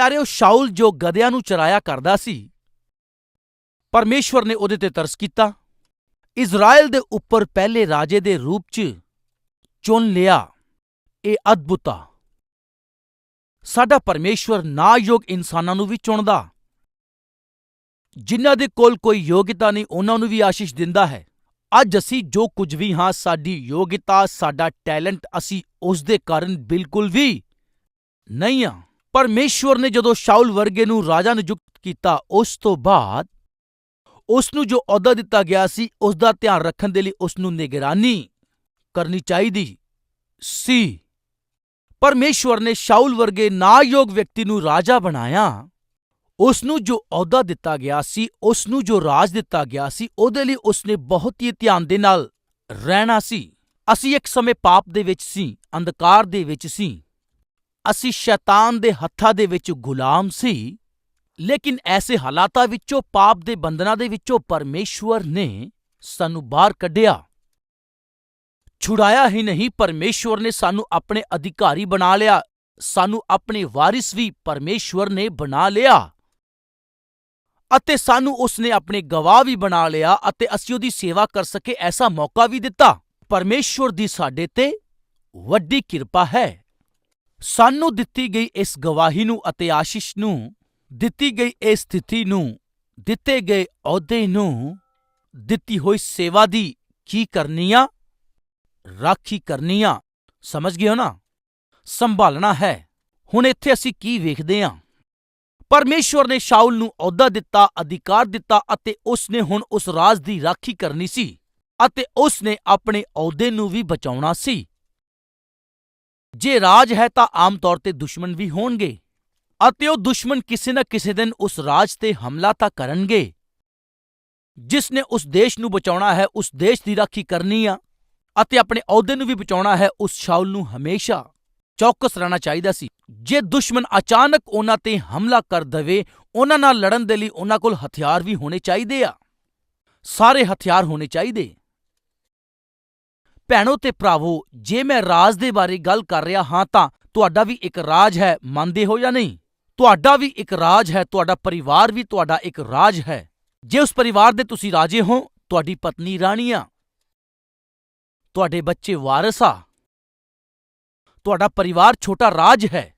ਪਿਆਰਿਓ ਸ਼ਾਉਲ ਜੋ ਗਧਿਆਂ ਨੂੰ ਚਰਾਇਆ ਕਰਦਾ ਸੀ, ਪਰਮੇਸ਼ਵਰ ਨੇ ਉਹਦੇ ਤੇ ਤਰਸ ਕੀਤਾ ਇਜ਼ਰਾਈਲ ਦੇ ਉੱਪਰ ਪਹਿਲੇ ਰਾਜੇ ਦੇ ਰੂਪ 'ਚ ਚੁਣ ਲਿਆ। ਇਹ ਅਦਭੁਤ ਆ। ਸਾਡਾ ਪਰਮੇਸ਼ਵਰ ਨਾਯੋਗ ਇਨਸਾਨਾਂ ਨੂੰ ਵੀ ਚੁਣਦਾ। ਜਿਨ੍ਹਾਂ ਦੇ ਕੋਲ ਕੋਈ ਯੋਗਤਾ ਨਹੀਂ, ਉਹਨਾਂ ਨੂੰ ਵੀ ਆਸ਼ੀਸ਼ ਦਿੰਦਾ ਹੈ। ਅੱਜ ਅਸੀਂ ਜੋ ਕੁਝ ਵੀ ਹਾਂ, ਸਾਡੀ ਯੋਗਤਾ, ਸਾਡਾ ਟੈਲੈਂਟ ਅਸੀਂ ਉਸ ਦੇ ਕਾਰਨ ਬਿਲਕੁਲ ਵੀ ਨਹੀਂ ਆ ਪਰਮੇਸ਼ਵਰ ਨੇ ਜਦੋਂ ਸ਼ਾਉਲ ਵਰਗੇ ਨੂੰ ਰਾਜਾ ਨਿਯੁਕਤ ਕੀਤਾ, ਉਸ ਤੋਂ ਬਾਅਦ ਉਸ ਨੂੰ ਜੋ ਅਹੁਦਾ ਦਿੱਤਾ ਗਿਆ ਸੀ ਉਸ ਦਾ ਧਿਆਨ ਰੱਖਣ ਦੇ ਲਈ ਉਸ ਨੂੰ ਨਿਗਰਾਨੀ ਕਰਨੀ ਚਾਹੀਦੀ ਸੀ। ਪਰਮੇਸ਼ਵਰ ਨੇ ਸ਼ਾਉਲ ਵਰਗੇ ਨਾਯੋਗ ਵਿਅਕਤੀ ਨੂੰ ਰਾਜਾ ਬਣਾਇਆ। ਉਸ ਨੂੰ ਜੋ ਅਹੁਦਾ ਦਿੱਤਾ ਗਿਆ ਸੀ ਉਸ ਨੂੰ ਜੋ ਰਾਜ ਦਿੱਤਾ ਗਿਆ ਸੀ, ਉਹਦੇ ਲਈ ਉਸ ਨੇ ਬਹੁਤ ਹੀ ਧਿਆਨ ਦੇ ਨਾਲ ਰਹਿਣਾ ਸੀ। ਅਸੀਂ ਇੱਕ ਸਮੇਂ ਪਾਪ ਦੇ ਵਿੱਚ ਸੀ, ਅੰਧਕਾਰ ਦੇ ਵਿੱਚ ਸੀ। ਅਸੀਂ ਸ਼ੈਤਾਨ ਦੇ ਹੱਥਾਂ ਦੇ ਵਿੱਚ ਗੁਲਾਮ ਸੀ, ਲੇਕਿਨ ਐਸੇ ਹਾਲਾਤਾਂ ਵਿੱਚੋਂ, ਪਾਪ ਦੇ ਬੰਧਨਾਂ ਦੇ ਵਿੱਚੋਂ ਪਰਮੇਸ਼ਵਰ ਨੇ ਸਾਨੂੰ ਬਾਹਰ ਕੱਢਿਆ। ਛੁਡਾਇਆ ਹੀ ਨਹੀਂ, ਪਰਮੇਸ਼ਵਰ ਨੇ ਸਾਨੂੰ ਆਪਣੇ ਅਧਿਕਾਰੀ ਬਣਾ ਲਿਆ। ਸਾਨੂੰ ਆਪਣੇ ਵਾਰਿਸ ਵੀ ਪਰਮੇਸ਼ਵਰ ਨੇ ਬਣਾ ਲਿਆ। ਅਤੇ ਸਾਨੂੰ ਉਸ ਨੇ ਆਪਣੇ ਗਵਾਹ ਵੀ ਬਣਾ ਲਿਆ ਅਤੇ ਅਸੀਂ ਉਹਦੀ ਸੇਵਾ ਕਰ ਸਕੇ, ਐਸਾ ਮੌਕਾ ਵੀ ਦਿੱਤਾ। ਪਰਮੇਸ਼ਵਰ ਦੀ ਸਾਡੇ ਤੇ ਵੱਡੀ ਕਿਰਪਾ ਹੈ। ਸਾਨੂੰ ਦਿੱਤੀ ਗਈ ਇਸ ਗਵਾਹੀ ਨੂੰ ਅਤੇ ਆਸ਼ੀਸ਼ ਨੂੰ, ਦਿੱਤੀ ਗਈ ਇਹ ਸਥਿਤੀ ਨੂੰ, ਦਿੱਤੇ ਗਏ ਅਹੁਦੇ ਨੂੰ, ਦਿੱਤੀ ਹੋਈ ਸੇਵਾ ਦੀ ਕੀ ਕਰਨੀ ਆ? ਰਾਖੀ ਕਰਨੀ ਆ। ਸਮਝ ਗਏ ਹੋ ਨਾ? ਸੰਭਾਲਣਾ ਹੈ। ਹੁਣ ਇੱਥੇ ਅਸੀਂ ਕੀ ਵੇਖਦੇ ਹਾਂ ਪਰਮੇਸ਼ਵਰ ਨੇ ਸ਼ਾਉਲ ਨੂੰ ਅਹੁਦਾ ਦਿੱਤਾ, ਅਧਿਕਾਰ ਦਿੱਤਾ ਅਤੇ ਉਸ ਨੇ ਹੁਣ ਉਸ ਰਾਜ ਦੀ ਰਾਖੀ ਕਰਨੀ ਸੀ ਅਤੇ ਉਸ ਨੇ ਆਪਣੇ ਅਹੁਦੇ ਨੂੰ ਵੀ ਬਚਾਉਣਾ ਸੀ। ਜੇ ਰਾਜ ਹੈ ਤਾਂ ਆਮ ਤੌਰ ਤੇ ਦੁਸ਼ਮਣ ਵੀ ਹੋਣਗੇ, ਅਤੇ ਉਹ ਦੁਸ਼ਮਣ ਕਿਸੇ ਨਾ ਕਿਸੇ ਦਿਨ ਉਸ ਰਾਜ ਤੇ ਹਮਲਾ ਤਾਂ ਕਰਨਗੇ। ਜਿਸ ਨੇ ਉਸ ਦੇਸ਼ ਨੂੰ ਬਚਾਉਣਾ ਹੈ, ਉਸ ਦੇਸ਼ ਦੀ ਰਾਖੀ ਕਰਨੀ ਆ, ਅਤੇ ਆਪਣੇ ਅਹੁਦੇ ਨੂੰ ਵੀ ਬਚਾਉਣਾ ਹੈ, ਉਸ ਸ਼ਾਉਲ ਨੂੰ ਹਮੇਸ਼ਾ ਚੌਕਸ ਰਹਿਣਾ ਚਾਹੀਦਾ ਸੀ। ਜੇ ਦੁਸ਼ਮਣ ਅਚਾਨਕ ਉਹਨਾਂ ਤੇ ਹਮਲਾ ਕਰ ਦਵੇ, ਉਹਨਾਂ ਨਾਲ ਲੜਨ ਦੇ ਲਈ ਉਹਨਾਂ ਕੋਲ ਹਥਿਆਰ ਵੀ ਹੋਣੇ ਚਾਹੀਦੇ ਆ। ਸਾਰੇ ਹਥਿਆਰ ਹੋਣੇ ਚਾਹੀਦੇ। ਭੈਣੋ ਤੇ ਭਰਾਵੋ, ਜੇ ਮੈਂ ਰਾਜ ਦੇ ਬਾਰੇ ਗੱਲ ਕਰ ਰਿਹਾ ਹਾਂ ਤਾਂ ਤੁਹਾਡਾ ਵੀ ਇੱਕ ਰਾਜ ਹੈ, ਮੰਨਦੇ ਹੋ ਜਾਂ ਨਹੀਂ? ਤੁਹਾਡਾ ਵੀ ਇੱਕ ਰਾਜ ਹੈ, ਤੁਹਾਡਾ ਪਰਿਵਾਰ ਵੀ ਤੁਹਾਡਾ ਇੱਕ ਰਾਜ ਹੈ। ਜੇ ਉਸ ਪਰਿਵਾਰ ਦੇ ਤੁਸੀਂ ਰਾਜੇ ਹੋ, ਤੁਹਾਡੀ ਪਤਨੀ ਰਾਣੀ ਆ। ਤੁਹਾਡੇ ਬੱਚੇ ਵਾਰਸ ਆ। ਤੁਹਾਡਾ ਪਰਿਵਾਰ ਛੋਟਾ ਰਾਜ ਹੈ।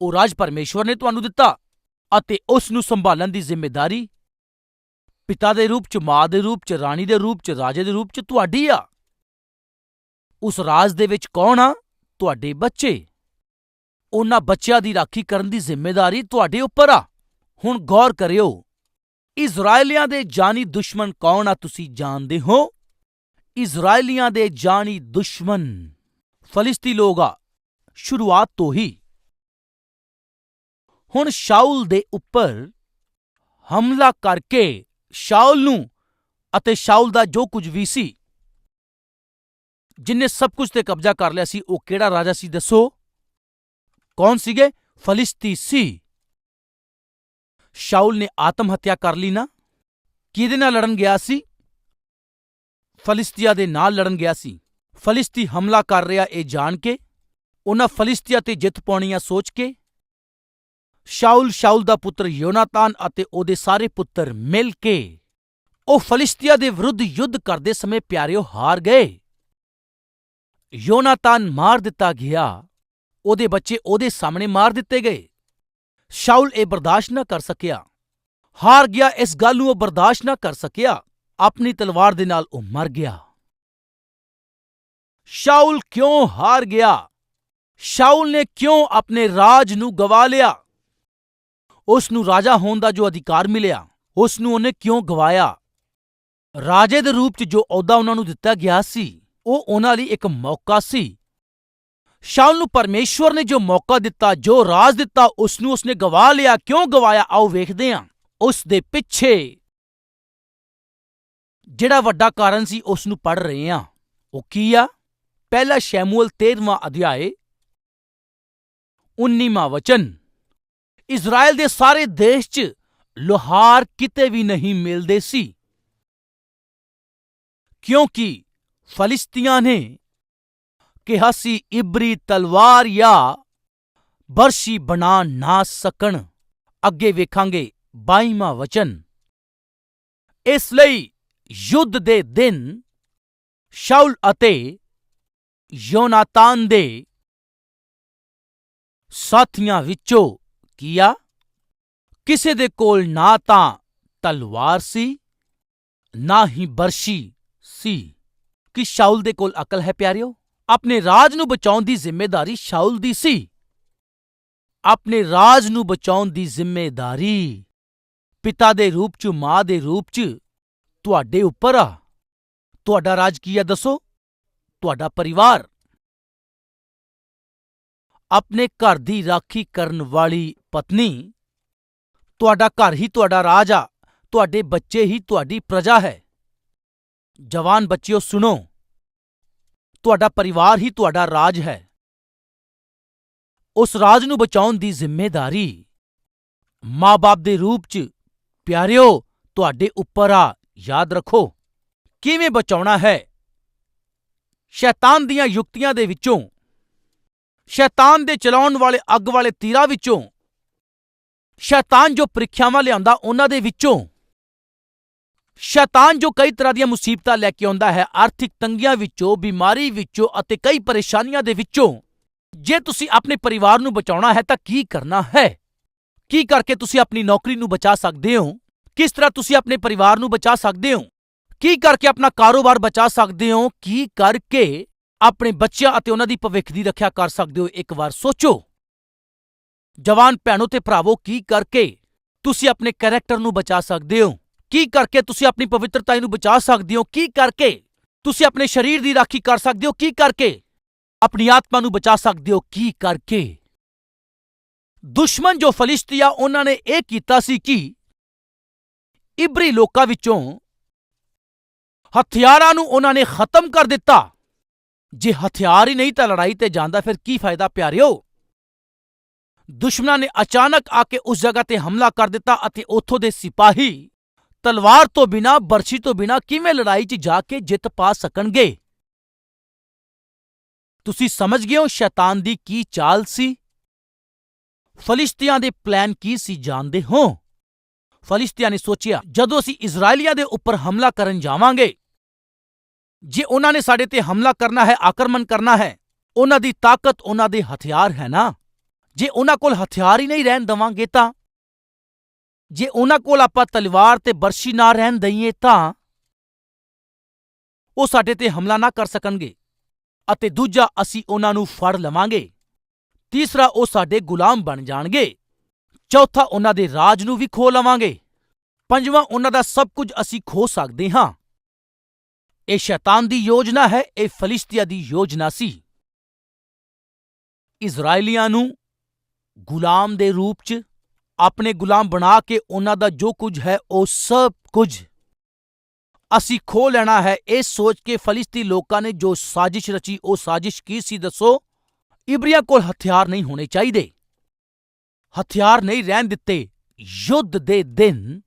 ਉਹ ਰਾਜ ਪਰਮੇਸ਼ਵਰ ਨੇ ਤੁਹਾਨੂੰ ਦਿੱਤਾ ਅਤੇ ਉਸ ਨੂੰ ਸੰਭਾਲਣ ਦੀ ਜ਼ਿੰਮੇਵਾਰੀ ਪਿਤਾ ਦੇ ਰੂਪ ਚ, ਮਾਂ ਦੇ ਰੂਪ ਚ, ਰਾਣੀ ਦੇ ਰੂਪ ਚ, ਰਾਜੇ ਦੇ ਰੂਪ ਚ ਤੁਹਾਡੀ ਆ। ਉਸ ਰਾਜ ਦੇ ਵਿੱਚ ਕੌਣ ਆ? ਤੁਹਾਡੇ ਬੱਚੇ। ਉਹਨਾਂ ਬੱਚਿਆਂ ਦੀ ਰਾਖੀ ਕਰਨ ਦੀ ਜ਼ਿੰਮੇਵਾਰੀ ਤੁਹਾਡੇ ਉੱਪਰ ਆ। ਹੁਣ ਗੌਰ ਕਰਿਓ ਇਜ਼ਰਾਈਲੀਆਂ ਦੇ ਜਾਨੀ ਦੁਸ਼ਮਣ ਕੌਣ ਆ ਤੁਸੀਂ ਜਾਣਦੇ ਹੋ? ਇਜ਼ਰਾਈਲੀਆਂ ਦੇ ਜਾਨੀ ਦੁਸ਼ਮਣ ਫਲਿਸਤੀ ਲੋਕ ਆ। ਸ਼ੁਰੂਆਤ ਤੋਂ ਹੀ। ਹੁਣ ਸ਼ਾਉਲ ਦੇ ਉੱਪਰ ਹਮਲਾ ਕਰਕੇ ਸ਼ਾਉਲ ਨੂੰ ਅਤੇ ਸ਼ਾਉਲ ਦਾ ਜੋ ਕੁਝ ਵੀ ਸੀ, ਜਿਨੇ ਸਭ ਕੁਝ ਤੇ ਕਬਜ਼ਾ ਕਰ ਲਿਆ ਸੀ, ਉਹ ਕਿਹੜਾ ਰਾਜਾ ਸੀ ਦੱਸੋ? ਕੌਣ ਸੀਗੇ? ਫਲਿਸਤੀ ਸੀ। ਸ਼ਾਉਲ ਨੇ ਆਤਮ ਹੱਤਿਆ ਕਰ ਲਈ ਨਾ? ਕਿਹਦੇ ਨਾਲ ਲੜਨ ਗਿਆ ਸੀ? ਫਲਿਸਤੀਆ ਦੇ ਨਾਲ ਲੜਨ ਗਿਆ ਸੀ। ਫਲਿਸਤੀ ਹਮਲਾ ਕਰ ਰਿਹਾ ਇਹ ਜਾਣ ਕੇ? ਉਹਨਾਂ ਫਲਿਸਤੀਆ ਤੇ ਜਿੱਤ ਪਾਉਣੀ ਆ ਸੋਚ ਕੇ? ਸ਼ਾਉਲ ਸ਼ਾਉਲ ਦਾ ਪੁੱਤਰ ਯੋਨਾਤਾਨ ਅਤੇ ਉਹਦੇ ਸਾਰੇ ਪੁੱਤਰ ਮਿਲ ਕੇ ਉਹ ਫਲਿਸਤੀਆ ਦੇ ਵਿਰੁੱਧ ਯੁੱਧ ਕਰਦੇ ਸਮੇਂ ਪਿਆਰਿਓ ਹਾਰ ਗਏ। ਯੋਨਾਤਾਨ ਮਾਰ ਦਿੱਤਾ ਗਿਆ। ਉਹਦੇ ਬੱਚੇ ਉਹਦੇ ਸਾਹਮਣੇ ਮਾਰ ਦਿੱਤੇ ਗਏ। ਸ਼ਾਉਲ ਇਹ ਬਰਦਾਸ਼ਤ ਨਾ ਕਰ ਸਕਿਆ। ਹਾਰ ਗਿਆ, ਇਸ ਗੱਲ ਨੂੰ ਉਹ ਬਰਦਾਸ਼ਤ ਨਾ ਕਰ ਸਕਿਆ। ਆਪਣੀ ਤਲਵਾਰ ਦੇ ਨਾਲ ਉਹ ਮਰ ਗਿਆ। ਸ਼ਾਉਲ ਕਿਉਂ ਹਾਰ ਗਿਆ? ਸ਼ਾਉਲ ਨੇ ਕਿਉਂ ਆਪਣੇ ਰਾਜ ਨੂੰ ਗਵਾ ਲਿਆ? ਉਸ ਨੂੰ ਰਾਜਾ ਹੋਣ ਦਾ ਜੋ ਅਧਿਕਾਰ ਮਿਲਿਆ ਉਸ ਨੂੰ ਉਹਨੇ ਕਿਉਂ ਗਵਾਇਆ? ਰਾਜੇ ਦੇ ਰੂਪ 'ਚ ਜੋ ਅਹੁਦਾ ਉਹਨਾਂ ਨੂੰ ਦਿੱਤਾ ਗਿਆ ਸੀ, ਉਹ ਉਹਨਾਂ ਲਈ ਇੱਕ ਮੌਕਾ ਸੀ। ਸ਼ਾਉਲ ਨੂੰ ਪਰਮੇਸ਼ਵਰ ਨੇ ਜੋ ਮੌਕਾ ਦਿੱਤਾ, ਜੋ ਰਾਜ ਦਿੱਤਾ ਉਸ ਨੂੰ ਉਸਨੇ ਗਵਾ ਲਿਆ। ਕਿਉਂ ਗਵਾਇਆ? ਆਓ ਵੇਖਦੇ ਹਾਂ। ਉਸ ਦੇ ਪਿੱਛੇ ਜਿਹੜਾ ਵੱਡਾ ਕਾਰਨ ਸੀ ਉਸ ਨੂੰ ਪੜ ਰਹੇ ਹਾਂ। ਉਹ ਕੀ ਆ? ਪਹਿਲਾ ਸ਼ੈਮੂਅਲ 13ਵਾਂ ਅਧਿਆਏ 19ਵਾਂ ਵਚਨ। ਇਜ਼ਰਾਈਲ ਦੇ ਸਾਰੇ ਦੇਸ਼ 'ਚ ਲੁਹਾਰ ਕਿਤੇ ਵੀ ਨਹੀਂ ਮਿਲਦੇ ਸੀ। ਕਿਉਂਕਿ ਫਲਿਸਤੀਆਂ ਨੇ ਕਿਹਾ ਸੀ, ਇਬਰੀ ਤਲਵਾਰ ਜਾਂ ਬਰਸ਼ੀ ਬਣਾ ਨਾ ਸਕਣ। ਅੱਗੇ ਵੇਖਾਂਗੇ 22ਵਾਂ ਵਚਨ। ਇਸ ਲਈ ਯੁੱਧ ਦੇ ਦਿਨ ਸ਼ਾਉਲ ਅਤੇ ਯੋਨਾਤਾਨ ਦੇ ਸਾਥੀਆਂ ਵਿੱਚੋਂ ਕੀਆ ਕਿਸੇ ਦੇ ਕੋਲ ਨਾ ਤਾਂ ਤਲਵਾਰ ਸੀ ਨਾ ਹੀ ਬਰਸ਼ੀ ਸੀ ਕਿ ਸ਼ਾਉਲ ਦੇ ਕੋਲ ਅਕਲ ਹੈ ਪਿਆਰਿਓ ਆਪਣੇ ਰਾਜ ਨੂੰ ਬਚਾਉਣ ਦੀ ਜ਼ਿੰਮੇਵਾਰੀ ਸ਼ਾਉਲ ਦੀ ਸੀ ਆਪਣੇ ਰਾਜ ਨੂੰ ਬਚਾਉਣ ਦੀ ਜ਼ਿੰਮੇਵਾਰੀ ਪਿਤਾ ਦੇ ਰੂਪ ਚ ਮਾਂ ਦੇ ਰੂਪ ਚ ਤੁਹਾਡੇ ਉੱਪਰ ਆ ਤੁਹਾਡਾ ਰਾਜ ਕੀ ਆ ਦੱਸੋ ਤੁਹਾਡਾ ਪਰਿਵਾਰ ਆਪਣੇ ਘਰ ਦੀ ਰਾਖੀ ਕਰਨ ਵਾਲੀ ਪਤਨੀ, ਤੁਹਾਡਾ ਘਰ ਹੀ ਤੁਹਾਡਾ ਰਾਜ ਆ, ਤੁਹਾਡੇ ਬੱਚੇ ਹੀ ਤੁਹਾਡੀ ਪ੍ਰਜਾ ਹੈ। ਜਵਾਨ ਬੱਚਿਓ ਸੁਣੋ, ਤੁਹਾਡਾ ਪਰਿਵਾਰ ਹੀ ਤੁਹਾਡਾ ਰਾਜ ਹੈ। ਉਸ ਰਾਜ ਨੂੰ ਬਚਾਉਣ ਦੀ ਜ਼ਿੰਮੇਵਾਰੀ ਮਾਂ-ਬਾਪ ਦੇ ਰੂਪ 'ਚ ਪਿਆਰਿਓ, ਤੁਹਾਡੇ ਉੱਪਰ ਆ, ਯਾਦ ਰੱਖੋ। ਕਿਵੇਂ ਬਚਾਉਣਾ ਹੈ? ਸ਼ੈਤਾਨ ਦੀਆਂ ਯੁਕਤੀਆਂ ਦੇ ਵਿੱਚੋਂ ਸ਼ੈਤਾਨ ਦੇ ਚਲਾਉਣ ਵਾਲੇ ਅੱਗ ਵਾਲੇ ਤੀਰਾਂ ਵਿੱਚੋਂ, ਸ਼ੈਤਾਨ ਜੋ ਪ੍ਰੀਖਿਆਵਾਂ ਲਿਆਉਂਦਾ ਉਹਨਾਂ ਦੇ ਵਿੱਚੋਂ, ਸ਼ੈਤਾਨ ਜੋ ਕਈ ਤਰ੍ਹਾਂ ਦੀਆਂ ਮੁਸੀਬਤਾਂ ਲੈ ਕੇ ਆਉਂਦਾ ਹੈ, ਆਰਥਿਕ ਤੰਗੀਆਂ ਵਿੱਚੋਂ, ਬਿਮਾਰੀ ਵਿੱਚੋਂ ਅਤੇ ਕਈ ਪਰੇਸ਼ਾਨੀਆਂ ਦੇ ਵਿੱਚੋਂ, ਜੇ ਤੁਸੀਂ ਆਪਣੇ ਪਰਿਵਾਰ ਨੂੰ ਬਚਾਉਣਾ ਹੈ ਤਾਂ ਕੀ ਕਰਨਾ ਹੈ? ਕੀ ਕਰਕੇ ਤੁਸੀਂ ਆਪਣੀ ਨੌਕਰੀ ਨੂੰ ਬਚਾ ਸਕਦੇ ਹੋ? ਕਿਸ ਤਰ੍ਹਾਂ ਤੁਸੀਂ ਆਪਣੇ ਪਰਿਵਾਰ ਨੂੰ ਬਚਾ ਸਕਦੇ ਹੋ? ਕੀ ਕਰਕੇ ਆਪਣਾ ਕਾਰੋਬਾਰ ਬਚਾ ਸਕਦੇ ਹੋ? ਕੀ ਕਰਕੇ ਆਪਣੇ ਬੱਚਿਆਂ ਅਤੇ ਉਹਨਾਂ ਦੀ ਭਵਿੱਖ ਦੀ ਰੱਖਿਆ ਕਰ ਸਕਦੇ ਹੋ। ਇੱਕ ਵਾਰ ਸੋਚੋ, ਜਵਾਨ ਭੈਣੋ ਤੇ ਭਰਾਵੋ, ਕੀ ਕਰਕੇ ਤੁਸੀਂ ਆਪਣੇ ਕੈਰੈਕਟਰ ਨੂੰ ਬਚਾ ਸਕਦੇ ਹੋ? ਕੀ ਕਰਕੇ ਤੁਸੀਂ ਆਪਣੀ ਪਵਿੱਤਰਤਾ ਨੂੰ ਬਚਾ ਸਕਦੇ ਹੋ? ਕੀ ਕਰਕੇ ਤੁਸੀਂ ਆਪਣੇ ਸਰੀਰ ਦੀ ਰਾਖੀ ਕਰ ਸਕਦੇ ਹੋ? ਕੀ ਕਰਕੇ ਆਪਣੀ ਆਤਮਾ ਨੂੰ ਬਚਾ ਸਕਦੇ ਹੋ? ਕੀ ਕਰਕੇ? ਦੁਸ਼ਮਣ ਜੋ ਫਲਿਸਤੀਆ, ਉਹਨਾਂ ਨੇ ਇਹ ਕੀਤਾ ਸੀ ਕਿ ਇਬਰੀ ਲੋਕਾਂ ਵਿੱਚੋਂ ਹਥਿਆਰਾਂ ਨੂੰ ਉਹਨਾਂ ਨੇ ਖਤਮ ਕਰ ਦਿੱਤਾ। ਜੇ ਹਥਿਆਰ ਹੀ ਨਹੀਂ ਤਾਂ ਲੜਾਈ ਤੇ ਜਾਂਦਾ ਫਿਰ ਕੀ ਫਾਇਦਾ ਪਿਆਰਿਓ? ਦੁਸ਼ਮਣਾਂ ਨੇ ਅਚਾਨਕ ਆ ਕੇ ਉਸ ਜਗ੍ਹਾ ਤੇ ਹਮਲਾ ਕਰ ਦਿੱਤਾ ਅਤੇ ਉੱਥੋਂ ਦੇ ਸਿਪਾਹੀ ਤਲਵਾਰ ਤੋਂ ਬਿਨਾ, ਬਰਛੀ ਤੋਂ ਬਿਨਾ ਕਿਵੇਂ ਲੜਾਈ 'ਚ ਜਾ ਕੇ ਜਿੱਤ ਪਾ ਸਕਣਗੇ? ਤੁਸੀਂ ਸਮਝ ਗਏ ਹੋ ਸ਼ੈਤਾਨ ਦੀ ਕੀ ਚਾਲ ਸੀ? ਫਲਿਸਤੀਆਂ ਦੇ ਪਲਾਨ ਕੀ ਸੀ ਜਾਣਦੇ ਹੋ? ਫਲਿਸਤੀਆਂ ਨੇ ਸੋਚਿਆ, ਜਦੋਂ ਅਸੀਂ ਇਜ਼ਰਾਈਲੀਆਂ ਦੇ ਉੱਪਰ ਹਮਲਾ ਕਰਨ ਜਾਵਾਂਗੇ ਜੇ ਉਹਨਾਂ ਨੇ ਸਾਡੇ ਤੇ ਹਮਲਾ ਕਰਨਾ ਹੈ, ਆਕਰਮਣ ਕਰਨਾ ਹੈ, ਉਹਨਾਂ ਦੀ ਤਾਕਤ ਉਹਨਾਂ ਦੇ ਹਥਿਆਰ ਹੈ ਨਾ? ਜੇ ਉਹਨਾਂ ਕੋਲ ਹਥਿਆਰ ਹੀ ਨਹੀਂ ਰਹਿਣ ਦਵਾਂਗੇ ਤਾਂ? ਜੇ ਉਹਨਾਂ ਕੋਲ ਆਪਾਂ ਤਲਵਾਰ ਤੇ ਬਰਸ਼ੀ ਨਾ ਰਹਿਣ ਦਈਏ ਤਾਂ? ਉਹ ਸਾਡੇ ਤੇ ਹਮਲਾ ਨਾ ਕਰ ਸਕਣਗੇ ਅਤੇ ਦੂਜਾ ਅਸੀਂ ਉਹਨਾਂ ਨੂੰ ਫੜ ਲਵਾਂਗੇ। ਤੀਸਰਾ, ਉਹ ਸਾਡੇ ਗੁਲਾਮ ਬਣ ਜਾਣਗੇ। ਚੌਥਾ, ਉਹਨਾਂ ਦੇ ਰਾਜ ਨੂੰ ਵੀ ਖੋਹ ਲਵਾਂਗੇ। ਪੰਜਵਾਂ, ਉਹਨਾਂ ਦਾ ਸਭ ਕੁਝ ਅਸੀਂ ਖੋ ਸਕਦੇ ਹਾਂ। ਇਹ ਸ਼ੈਤਾਨ ਦੀ ਯੋਜਨਾ ਹੈ, ਇਹ ਫਲਿਸਤੀਆਂ ਦੀ ਯੋਜਨਾ ਸੀ। ਇਜ਼ਰਾਈਲੀਆਂ ਨੂੰ ਗੁਲਾਮ ਦੇ ਰੂਪ 'ਚ ਆਪਣੇ ਗੁਲਾਮ ਬਣਾ ਕੇ ਉਹਨਾਂ ਦਾ ਜੋ ਕੁਝ ਹੈ, ਉਹ ਸਭ ਕੁਝ ਅਸੀਂ ਖੋ ਲੈਣਾ ਹੈ। ਇਹ ਸੋਚ ਕੇ ਫਲਿਸਤੀ ਲੋਕਾਂ ਨੇ ਜੋ ਸਾਜ਼ਿਸ਼ ਰਚੀ, ਉਹ ਸਾਜ਼ਿਸ਼ ਕੀ ਸੀ ਦੱਸੋ? ਇਬਰੀਆਂ ਕੋਲ ਹਥਿਆਰ ਨਹੀਂ ਹੋਣੇ ਚਾਹੀਦੇ। ਹਥਿਆਰ ਨਹੀਂ ਰਹਿਣ ਦਿੱਤੇ। ਯੁੱਧ ਦੇ ਦਿਨ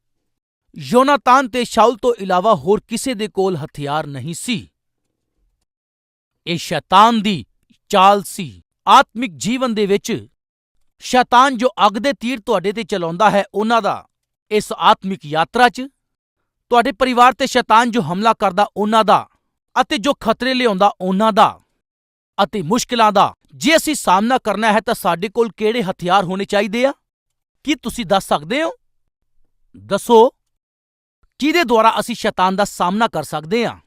ਯੋਨਾਤਾਨ ਤੇ ਸ਼ਾਊਲ ਤੋਂ ਇਲਾਵਾ ਹੋਰ ਕਿਸੇ ਦੇ ਕੋਲ ਹਥਿਆਰ ਨਹੀਂ ਸੀ। ਇਹ ਸ਼ੈਤਾਨ ਦੀ ਚਾਲ ਸੀ। ਆਤਮਿਕ ਜੀਵਨ ਦੇ ਵਿੱਚ ਸ਼ੈਤਾਨ ਜੋ ਅੱਗ ਦੇ ਤੀਰ ਤੁਹਾਡੇ ਤੇ ਚਲਾਉਂਦਾ ਹੈ, ਉਹਨਾਂ ਦਾ ਇਸ ਆਤਮਿਕ ਯਾਤਰਾ 'ਚ ਤੁਹਾਡੇ ਪਰਿਵਾਰ ਤੇ ਸ਼ੈਤਾਨ ਜੋ ਹਮਲਾ ਕਰਦਾ, ਉਹਨਾਂ ਦਾ ਅਤੇ ਜੋ ਖਤਰੇ ਲਿਆਉਂਦਾ, ਉਹਨਾਂ ਦਾ ਅਤੇ ਮੁਸ਼ਕਲਾਂ ਦਾ। ਜੇ ਅਸੀਂ ਸਾਹਮਣਾ ਕਰਨਾ ਹੈ ਤਾਂ ਸਾਡੇ ਕੋਲ ਕਿਹੜੇ ਹਥਿਆਰ ਹੋਣੇ ਚਾਹੀਦੇ ਆ? ਕੀ ਤੁਸੀਂ ਦੱਸ ਸਕਦੇ ਹੋ? ਦੱਸੋ। ਕਿਹਦੇ ਦੁਆਰਾ ਅਸੀਂ ਸ਼ੈਤਾਨ ਦਾ ਸਾਹਮਣਾ ਕਰ ਸਕਦੇ ਹਾਂ?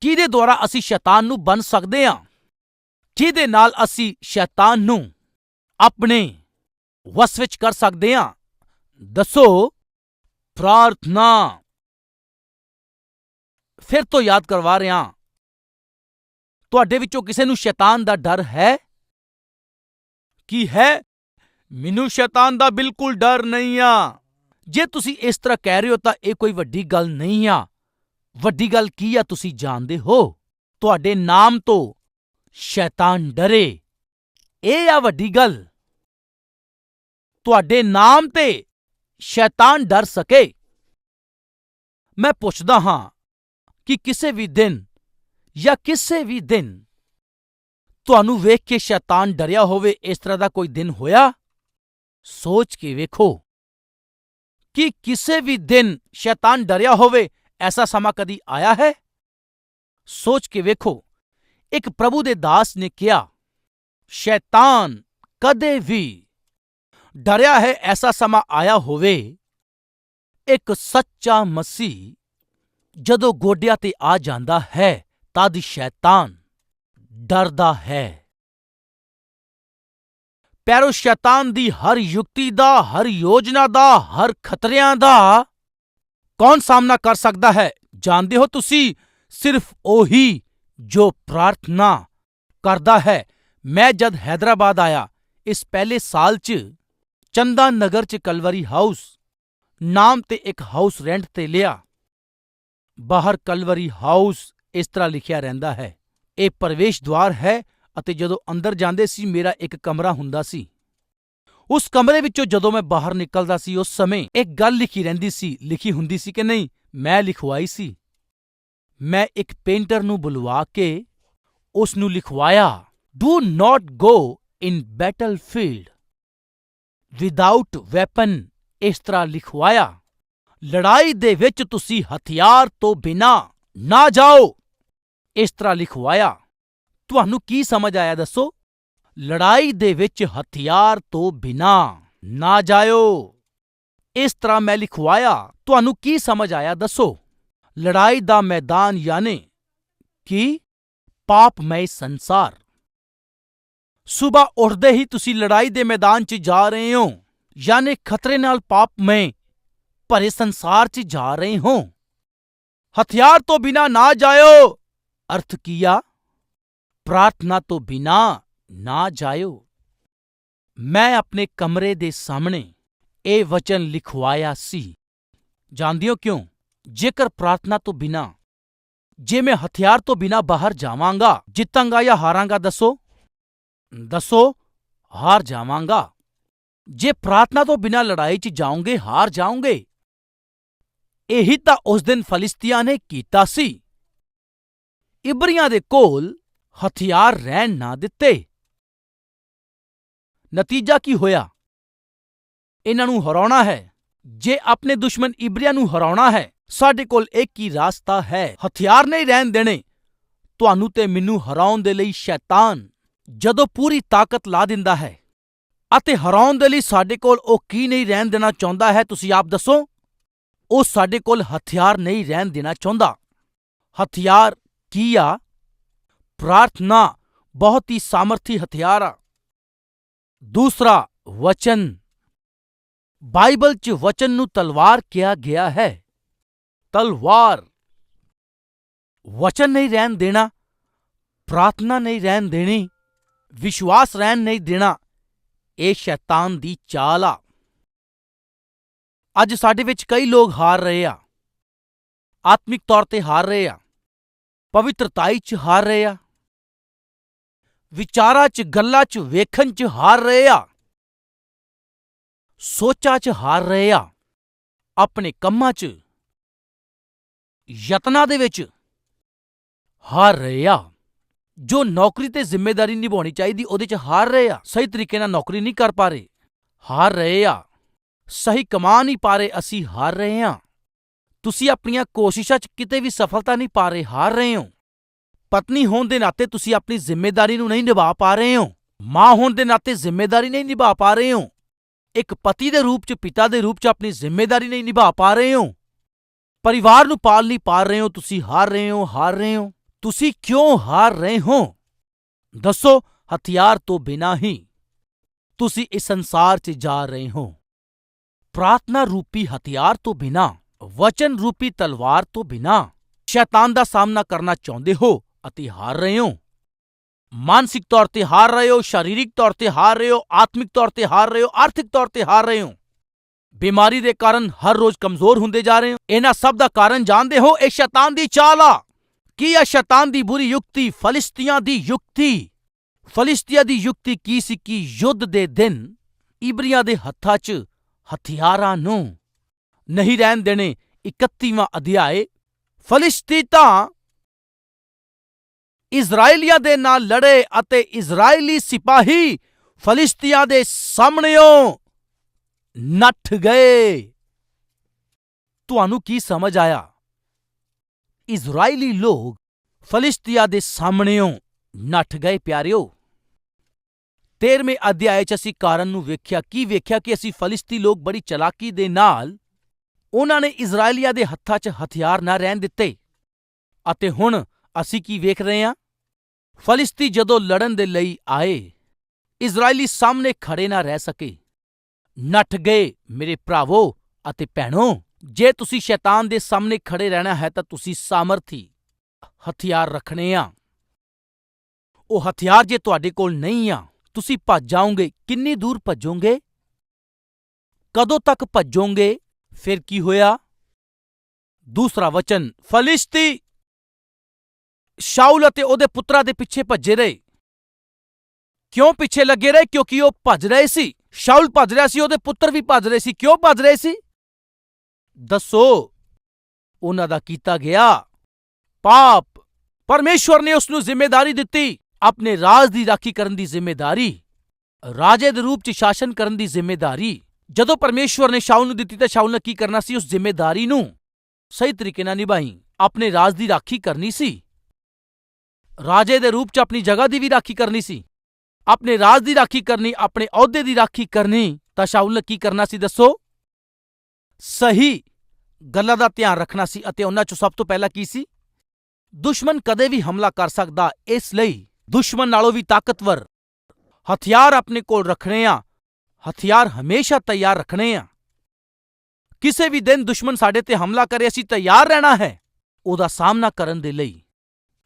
ਕਿਹਦੇ ਦੁਆਰਾ ਅਸੀਂ ਸ਼ੈਤਾਨ ਨੂੰ ਬਨ ਸਕਦੇ ਹਾਂ? ਕਿਹਦੇ ਨਾਲ ਅਸੀਂ ਸ਼ੈਤਾਨ ਨੂੰ ਆਪਣੇ ਵਸ ਵਿੱਚ ਕਰ ਸਕਦੇ ਹਾਂ? ਦੱਸੋ। ਪ੍ਰਾਰਥਨਾ। ਫਿਰ ਤੋਂ ਯਾਦ ਕਰਵਾ ਰਿਹਾ ਤੁਹਾਡੇ ਵਿੱਚੋਂ ਕਿਸੇ ਨੂੰ ਸ਼ੈਤਾਨ ਦਾ ਡਰ ਹੈ? ਕੀ ਹੈ? ਮੈਨੂੰ ਸ਼ੈਤਾਨ ਦਾ ਬਿਲਕੁਲ ਡਰ ਨਹੀਂ ਆ। ਜੇ ਤੁਸੀਂ ਇਸ ਤਰ੍ਹਾਂ ਕਹਿ ਰਹੇ ਹੋ ਤਾਂ ਇਹ ਕੋਈ ਵੱਡੀ ਗੱਲ ਨਹੀਂ ਆ। ਵੱਡੀ ਗੱਲ ਕੀ ਆ ਤੁਸੀਂ ਜਾਣਦੇ ਹੋ? ਤੁਹਾਡੇ ਨਾਮ ਤੋਂ ਸ਼ੈਤਾਨ ਡਰੇ। ਇਹ ਆ ਵੱਡੀ ਗੱਲ। ਤੁਹਾਡੇ ਨਾਮ ਤੇ ਸ਼ੈਤਾਨ ਡਰ ਸਕੇ। ਮੈਂ ਪੁੱਛਦਾ ਹਾਂ ਕਿ ਕਿਸੇ ਵੀ ਦਿਨ ਜਾਂ ਕਿਸੇ ਵੀ ਦਿਨ ਤੁਹਾਨੂੰ ਵੇਖ ਕੇ ਸ਼ੈਤਾਨ ਡਰਿਆ ਹੋਵੇ, ਇਸ ਤਰ੍ਹਾਂ ਦਾ ਕੋਈ ਦਿਨ ਹੋਇਆ? ਸੋਚ ਕੇ ਵੇਖੋ। ਕੀ ਕਿਸੇ ਵੀ ਦਿਨ ਸ਼ੈਤਾਨ ਡਰਿਆ ਹੋਵੇ, ਐਸਾ ਸਮਾਂ ਕਦੀ ਆਇਆ ਹੈ? ਸੋਚ ਕੇ ਵੇਖੋ, ਇੱਕ ਪ੍ਰਭੂ ਦੇ ਦਾਸ ਨੇ ਕਿਹਾ, ਸ਼ੈਤਾਨ ਕਦੇ ਵੀ ਡਰਿਆ ਹੈ, ਐਸਾ ਸਮਾਂ ਆਇਆ ਹੋਵੇ। ਇੱਕ ਸੱਚਾ ਮਸੀਹ ਜਦੋਂ ਗੋਡਿਆਂ ਤੇ ਆ ਜਾਂਦਾ ਹੈ, ਤਦ ਸ਼ੈਤਾਨ ਡਰਦਾ ਹੈ। ਪੈਰੋ ਸ਼ੈਤਾਨ ਦੀ ਹਰ ਯੁਕਤੀ ਦਾ, ਹਰ ਯੋਜਨਾ ਦਾ, ਹਰ ਖਤਰਿਆਂ ਦਾ ਕੌਣ ਸਾਹਮਣਾ ਕਰ ਸਕਦਾ ਹੈ? ਜਾਣਦੇ ਹੋ ਤੁਸੀਂ? ਸਿਰਫ ਉਹੀ ਜੋ ਪ੍ਰਾਰਥਨਾ ਕਰਦਾ ਹੈ। ਮੈਂ ਜਦ ਹੈਦਰਾਬਾਦ ਆਇਆ, ਇਸ ਪਹਿਲੇ ਸਾਲ 'ਚ ਚੰਦਾ ਨਗਰ 'ਚ ਕਲਵਰੀ ਹਾਊਸ ਨਾਮ ਤੇ ਇੱਕ ਹਾਊਸ ਰੈਂਟ ਤੇ ਲਿਆ। ਬਾਹਰ ਕਲਵਰੀ ਹਾਊਸ ਇਸ ਤਰ੍ਹਾਂ ਲਿਖਿਆ ਰਹਿੰਦਾ ਹੈ। ਇਹ ਪ੍ਰਵੇਸ਼ ਦੁਆਰ ਹੈ ਅਤੇ ਜਦੋਂ ਅੰਦਰ ਜਾਂਦੇ ਸੀ, ਮੇਰਾ ਇੱਕ ਕਮਰਾ ਹੁੰਦਾ ਸੀ। ਉਸ ਕਮਰੇ ਵਿੱਚੋਂ ਜਦੋਂ ਮੈਂ ਬਾਹਰ ਨਿਕਲਦਾ ਸੀ, ਉਸ ਸਮੇਂ ਇੱਕ ਗੱਲ ਲਿਖੀ ਰਹਿੰਦੀ ਸੀ। ਲਿਖੀ ਹੁੰਦੀ ਸੀ ਕਿ ਨਹੀਂ, ਮੈਂ ਲਿਖਵਾਈ ਸੀ। ਮੈਂ ਇੱਕ ਪੇਂਟਰ ਨੂੰ ਬੁਲਵਾ ਕੇ ਉਸ ਨੂੰ ਲਿਖਵਾਇਆ do not go in battlefield without weapon ਇਸ ਤਰ੍ਹਾਂ ਲਿਖਵਾਇਆ। ਲੜਾਈ ਦੇ ਵਿੱਚ ਤੁਸੀਂ ਹਥਿਆਰ ਤੋਂ ਬਿਨਾ ਨਾ ਜਾਓ ਇਸ ਤਰ੍ਹਾਂ ਲਿਖਵਾਇਆ। ਤੁਹਾਨੂੰ ਕੀ ਸਮਝ ਆਇਆ ਦੱਸੋ? ਲੜਾਈ ਦੇ ਵਿੱਚ ਹਥਿਆਰ ਤੋਂ ਬਿਨਾ ਨਾ ਜਾਇਓ। ਇਸ ਤਰ੍ਹਾਂ ਮੈਂ ਲਿਖਵਾਇਆ, ਤੁਹਾਨੂੰ ਕੀ ਸਮਝ ਆਇਆ ਦੱਸੋ? ਲੜਾਈ ਦਾ ਮੈਦਾਨ ਯਾਨੀ ਕਿ ਪਾਪਮय ਸੰਸਾਰ। ਸਵੇਰ ਉੱਠਦੇ ਹੀ ਤੁਸੀਂ ਲੜਾਈ ਦੇ ਮੈਦਾਨ 'ਚ ਜਾ ਰਹੇ ਹੋ, ਯਾਨੀ ਖਤਰੇ ਨਾਲ ਪਾਪਮय ਭਰੇ ਸੰਸਾਰ 'ਚ ਜਾ ਰਹੇ ਹੋ। ਹਥਿਆਰ ਤੋਂ ਬਿਨਾ ਨਾ ਜਾਇਓ। ਅਰਥ ਕੀਆ ਪ੍ਰਾਰਥਨਾ ਤੋਂ ਬਿਨਾ ਨਾ ਜਾਇਓ। ਮੈਂ ਆਪਣੇ ਕਮਰੇ ਦੇ ਸਾਹਮਣੇ ਇਹ ਵਚਨ ਲਿਖਵਾਇਆ ਸੀ। ਜਾਣਦੇ ਹੋ ਕਿਉਂ? ਜੇਕਰ ਪ੍ਰਾਰਥਨਾ ਤੋਂ ਬਿਨਾ, ਜੇ ਮੈਂ ਹਥਿਆਰ ਤੋਂ ਬਿਨਾ ਬਾਹਰ ਜਾਵਾਂਗਾ, ਜਿੱਤਾਂਗਾ ਜਾਂ ਹਾਰਾਂਗਾ, ਦੱਸੋ? ਦੱਸੋ, ਹਾਰ ਜਾਵਾਂਗਾ। ਜੇ ਪ੍ਰਾਰਥਨਾ ਤੋਂ ਬਿਨਾ ਲੜਾਈ 'ਚ ਜਾਓਗੇ, ਹਾਰ ਜਾਓਗੇ। ਇਹੀ ਤਾਂ ਉਸ ਦਿਨ ਫਲਿਸਤੀਆਂ ਨੇ ਕੀਤਾ ਸੀ। ਇਬਰੀਆਂ ਦੇ ਕੋਲ ਹਥਿਆਰ ਰਹਿਣ ਨਾ ਦਿੱਤੇ। ਨਤੀਜਾ ਕੀ ਹੋਇਆ? ਇਹਨਾਂ ਨੂੰ ਹਰਾਉਣਾ ਹੈ। ਜੇ ਆਪਣੇ ਦੁਸ਼ਮਣ ਇਬਰੀਆਂ ਨੂੰ ਹਰਾਉਣਾ ਹੈ, ਸਾਡੇ ਕੋਲ ਇੱਕ ਹੀ ਰਾਸਤਾ ਹੈ। ਹਥਿਆਰ ਨਹੀਂ ਰਹਿਣ ਦੇਣੇ। ਤੁਹਾਨੂੰ ਤੇ ਮੈਨੂੰ ਹਰਾਉਣ ਦੇ ਲਈ ਸ਼ੈਤਾਨ ਜਦੋਂ ਪੂਰੀ ਤਾਕਤ ਲਾ ਦਿੰਦਾ ਹੈ। ਅਤੇ ਹਰਾਉਣ ਦੇ ਲਈ ਸਾਡੇ ਕੋਲ ਉਹ ਕੀ ਨਹੀਂ ਰਹਿਣ ਦੇਣਾ ਚਾਹੁੰਦਾ ਹੈ, ਤੁਸੀਂ ਆਪ ਦੱਸੋ? ਉਹ ਸਾਡੇ ਕੋਲ ਹਥਿਆਰ ਨਹੀਂ ਰਹਿਣ ਦੇਣਾ ਚਾਹੁੰਦਾ। ਹਥਿਆਰ ਕੀ ਆ? ਪ੍ਰਾਰਥਨਾ ਬਹੁਤ ਹੀ ਸਾਮਰਥੀ ਹਥਿਆਰ ਆ ਦੂਸਰਾ ਵਚਨ ਬਾਈਬਲ 'ਚ ਵਚਨ ਨੂੰ ਤਲਵਾਰ ਕਿਹਾ ਗਿਆ ਹੈ ਤਲਵਾਰ ਵਚਨ ਨਹੀਂ ਰਹਿਣ ਦੇਣਾ ਪ੍ਰਾਰਥਨਾ ਨਹੀਂ ਰਹਿਣ ਦੇਣੀ ਵਿਸ਼ਵਾਸ ਰਹਿਣ ਨਹੀਂ ਦੇਣਾ ਇਹ ਸ਼ੈਤਾਨ ਦੀ ਚਾਲ ਆ ਅੱਜ ਸਾਡੇ ਵਿੱਚ ਕਈ ਲੋਕ ਹਾਰ ਰਹੇ ਆ ਆਤਮਿਕ ਤੌਰ ਤੇ ਹਾਰ ਰਹੇ ਆ ਪਵਿੱਤਰਤਾਈ 'ਚ ਹਾਰ ਰਹੇ ਆ ਵਿਚਾਰਾਂ 'ਚ, ਗੱਲਾਂ 'ਚ, ਵੇਖਣ 'ਚ ਹਾਰ ਰਹੇ ਆ। ਸੋਚਾਂ 'ਚ ਹਾਰ ਰਹੇ ਆ। ਆਪਣੇ ਕੰਮਾਂ 'ਚ, ਯਤਨਾਂ ਦੇ ਵਿੱਚ ਹਾਰ ਰਹੇ ਆ। ਜੋ ਨੌਕਰੀ ਤੇ ਜ਼ਿੰਮੇਵਾਰੀ ਨਿਭਾਉਣੀ ਚਾਹੀਦੀ, ਉਹਦੇ 'ਚ ਹਾਰ ਰਹੇ ਆ। ਸਹੀ ਤਰੀਕੇ ਨਾਲ ਨੌਕਰੀ ਨਹੀਂ ਕਰ ਪਾ ਰਹੇ। ਹਾਰ ਰਹੇ ਆ। ਸਹੀ ਕਮਾ ਨਹੀਂ ਪਾ ਰਹੇ, ਅਸੀਂ ਹਾਰ ਰਹੇ ਹਾਂ ਤੁਸੀਂ ਆਪਣੀਆਂ ਕੋਸ਼ਿਸ਼ਾਂ 'ਚ ਕਿਤੇ ਵੀ ਸਫਲਤਾ ਨਹੀਂ ਪਾ ਰਹੇ, ਹਾਰ ਰਹੇ ਹੋ। ਪਤਨੀ ਹੋਣ ਦੇ ਨਾਤੇ ਤੁਸੀਂ ਆਪਣੀ ਜ਼ਿੰਮੇਵਾਰੀ ਨੂੰ ਨਹੀਂ ਨਿਭਾ ਪਾ ਰਹੇ ਹੋ। ਮਾਂ ਹੋਣ ਦੇ ਨਾਤੇ ਜ਼ਿੰਮੇਵਾਰੀ ਨਹੀਂ ਨਿਭਾ ਪਾ ਰਹੇ ਹੋ। ਇੱਕ ਪਤੀ ਦੇ ਰੂਪ 'ਚ, ਪਿਤਾ ਦੇ ਰੂਪ 'ਚ ਆਪਣੀ ਜ਼ਿੰਮੇਵਾਰੀ ਨਹੀਂ ਨਿਭਾ ਪਾ ਰਹੇ ਹੋ। ਪਰਿਵਾਰ ਨੂੰ ਪਾਲ ਨਹੀਂ ਪਾ ਰਹੇ ਹੋ, ਤੁਸੀਂ ਹਾਰ ਰਹੇ ਹੋ, ਹਾਰ ਰਹੇ ਹੋ। ਤੁਸੀਂ ਕਿਉਂ ਹਾਰ ਰਹੇ ਹੋ? ਦੱਸੋ, ਹਥਿਆਰ ਤੋਂ ਬਿਨਾ ਹੀ ਤੁਸੀਂ ਇਸ ਸੰਸਾਰ 'ਚ ਜਾ ਰਹੇ ਹੋ। ਪ੍ਰਾਰਥਨਾ ਰੂਪੀ ਹਥਿਆਰ ਤੋਂ ਬਿਨਾ, ਵਚਨ ਰੂਪੀ ਤਲਵਾਰ ਤੋਂ ਬਿਨਾ, ਸ਼ੈਤਾਨ ਦਾ ਸਾਹਮਣਾ ਕਰਨਾ ਚਾਹੁੰਦੇ ਹੋ। ਅਤੇ ਹਾਰ ਰਹੇ ਹੋ ਮਾਨਸਿਕ ਤੌਰ ਤੇ ਹਾਰ ਰਹੇ ਹੋ ਸਰੀਰਕ ਤੌਰ ਤੇ ਹਾਰ ਰਹੇ ਹੋ ਆਤਮਿਕ ਤੌਰ ਤੇ ਹਾਰ ਰਹੇ ਹੋ ਆਰਥਿਕ ਤੌਰ ਤੇ ਹਾਰ ਰਹੇ ਹੋ ਬਿਮਾਰੀ ਦੇ ਕਾਰਨ ਹਰ ਰੋਜ਼ ਕਮਜ਼ੋਰ ਹੁੰਦੇ ਜਾ ਰਹੇ ਹੋ ਇਹਨਾਂ ਸਭ ਦਾ ਕਾਰਨ ਜਾਣਦੇ ਹੋ ਇਹ ਸ਼ੈਤਾਨ ਦੀ ਚਾਲ ਆ ਕੀ ਆ ਸ਼ੈਤਾਨ ਦੀ ਬੁਰੀ ਯੁਕਤੀ ਫਲਿਸਤੀਆਂ ਦੀ ਯੁਕਤੀ ਫਲਿਸਤੀਆਂ ਦੀ ਯੁਕਤੀ ਕੀ ਸੀ ਕਿ ਯੁੱਧ ਦੇ ਦਿਨ ਇਬਰੀਆਂ ਦੇ ਹੱਥਾਂ 'ਚ ਹਥਿਆਰਾਂ ਨੂੰ ਨਹੀਂ ਰਹਿਣ ਦੇਣੇ 31ਵਾਂ ਅਧਿਆਏ ਫਲਿਸਤੀ ਤਾਂ ਇਜ਼ਰਾਈਲੀਆਂ ਦੇ ਨਾਲ ਲੜੇ ਅਤੇ ਇਜ਼ਰਾਈਲੀ ਸਿਪਾਹੀ ਫਲਿਸਤੀਆਂ ਦੇ ਸਾਹਮਣੇੋਂ ਨੱਠ ਗਏ। ਤੁਹਾਨੂੰ ਕੀ ਸਮਝ ਆਇਆ? ਇਜ਼ਰਾਈਲੀ ਲੋਕ ਫਲਿਸਤੀਆਂ ਦੇ ਸਾਹਮਣੇੋਂ ਨੱਠ ਗਏ, ਪਿਆਰਿਓ। 13ਵੇਂ ਅਧਿਆਇ 'ਚ ਅਸੀਂ ਕਾਰਨ ਨੂੰ ਵੇਖਿਆ, ਕੀ ਵੇਖਿਆ ਕਿ ਅਸੀਂ ਫਲਿਸਤੀ ਲੋਕ ਬੜੀ ਚਲਾਕੀ ਦੇ ਨਾਲ ਉਹਨਾਂ ਨੇ ਇਜ਼ਰਾਈਲੀਆ ਦੇ ਹੱਥਾਂ 'ਚ ਹਥਿਆਰ ਨਾ ਰਹਿਣ ਦਿੱਤੇ। ਅਤੇ ਹੁਣ ਅਸੀਂ ਕੀ ਵੇਖ ਰਹੇ ਹਾਂ? ਫਲਿਸਤੀ ਜਦੋਂ ਲੜਨ ਦੇ ਲਈ ਆਏ, ਇਜ਼ਰਾਈਲੀ ਸਾਹਮਣੇ ਖੜੇ ਨਾ ਰਹਿ ਸਕੇ। ਨੱਠ ਗਏ ਮੇਰੇ ਭਰਾਵੋ ਅਤੇ ਭੈਣੋ, ਜੇ ਤੁਸੀਂ ਸ਼ੈਤਾਨ ਦੇ ਸਾਹਮਣੇ ਖੜੇ ਰਹਿਣਾ ਹੈ ਤਾਂ ਤੁਸੀਂ ਸਾਮਰਥੀ ਹਥਿਆਰ ਰੱਖਣੇ ਆ। ਉਹ ਹਥਿਆਰ ਜੇ ਤੁਹਾਡੇ ਕੋਲ ਨਹੀਂ ਆ, ਤੁਸੀਂ ਭੱਜ ਜਾਓਗੇ। ਕਿੰਨੀ ਦੂਰ ਭੱਜੋਗੇ? ਕਦੋਂ ਤੱਕ ਭੱਜੋਗੇ? ਫਿਰ ਕੀ ਹੋਇਆ? ਦੂਸਰਾ ਵਚਨ, ਫਲਿਸਤੀ ਸ਼ਾਊਲ ਅਤੇ ਉਹਦੇ ਪੁੱਤਰਾਂ ਦੇ ਪਿੱਛੇ ਭੱਜੇ ਰਹੇ। ਕਿਉਂ ਪਿੱਛੇ ਲੱਗੇ ਰਹੇ? ਕਿਉਂਕਿ ਉਹ ਭੱਜ ਰਹੇ ਸੀ। ਸ਼ਾਊਲ ਭੱਜ ਰਿਹਾ ਸੀ, ਉਹਦੇ ਪੁੱਤਰ ਵੀ ਭੱਜ ਰਹੇ ਸੀ। ਕਿਉਂ ਭੱਜ ਰਹੇ ਸੀ? ਦੱਸੋ, ਉਹਨਾਂ ਦਾ ਕੀਤਾ ਗਿਆ ਪਾਪ। ਪਰਮੇਸ਼ਵਰ ਨੇ ਉਸ ਨੂੰ ਜ਼ਿੰਮੇਵਾਰੀ ਦਿੱਤੀ। ਆਪਣੇ ਰਾਜ ਦੀ ਰਾਖੀ ਕਰਨ ਦੀ ਜ਼ਿੰਮੇਵਾਰੀ ਰਾਜੇ ਦੇ ਰੂਪ 'ਚ ਸ਼ਾਸਨ ਕਰਨ ਦੀ ਜ਼ਿੰਮੇਵਾਰੀ ਜਦੋਂ ਪਰਮੇਸ਼ਵਰ ਨੇ ਸ਼ਾਉਲ ਨੂੰ ਦਿੱਤੀ ਤਾਂ ਸ਼ਾਉਲ ਨੇ ਕੀ ਕਰਨਾ ਸੀ? ਉਸ ਜ਼ਿੰਮੇਵਾਰੀ ਨੂੰ ਸਹੀ ਤਰੀਕੇ ਨਾਲ ਨਿਭਾਈ। ਆਪਣੇ ਰਾਜ ਦੀ ਰਾਖੀ ਕਰਨੀ ਸੀ। ਰਾਜੇ ਦੇ ਰੂਪ 'ਚ ਆਪਣੀ ਜਗ੍ਹਾ ਦੀ ਵੀ ਰਾਖੀ ਕਰਨੀ ਸੀ। ਆਪਣੇ ਰਾਜ ਦੀ ਰਾਖੀ ਕਰਨੀ, ਆਪਣੇ ਅਹੁਦੇ ਦੀ ਰਾਖੀ ਕਰਨੀ, ਤਾਂ ਸ਼ਾਉਲ ਨੇ ਕੀ ਕਰਨਾ ਸੀ ਦੱਸੋ? ਸਹੀ ਗੱਲਾਂ ਦਾ ਧਿਆਨ ਰੱਖਣਾ ਸੀ ਅਤੇ ਉਹਨਾਂ 'ਚੋਂ ਸਭ ਤੋਂ ਪਹਿਲਾਂ ਕੀ ਸੀ? ਦੁਸ਼ਮਣ ਕਦੇ ਵੀ ਹਮਲਾ ਕਰ ਸਕਦਾ, ਇਸ ਲਈ ਦੁਸ਼ਮਣ ਨਾਲੋਂ ਵੀ ਤਾਕਤਵਰ ਹਥਿਆਰ ਆਪਣੇ ਕੋਲ ਰੱਖਣੇ ਆ, ਹਥਿਆਰ ਹਮੇਸ਼ਾ ਤਿਆਰ ਰੱਖਣੇ ਆ। ਕਿਸੇ ਵੀ ਦਿਨ ਦੁਸ਼ਮਣ ਸਾਡੇ ਤੇ ਹਮਲਾ ਕਰੇ, ਅਸੀਂ ਤਿਆਰ ਰਹਿਣਾ ਹੈ। ਉਹਦਾ ਸਾਹਮਣਾ ਕਰਨ ਦੇ ਲਈ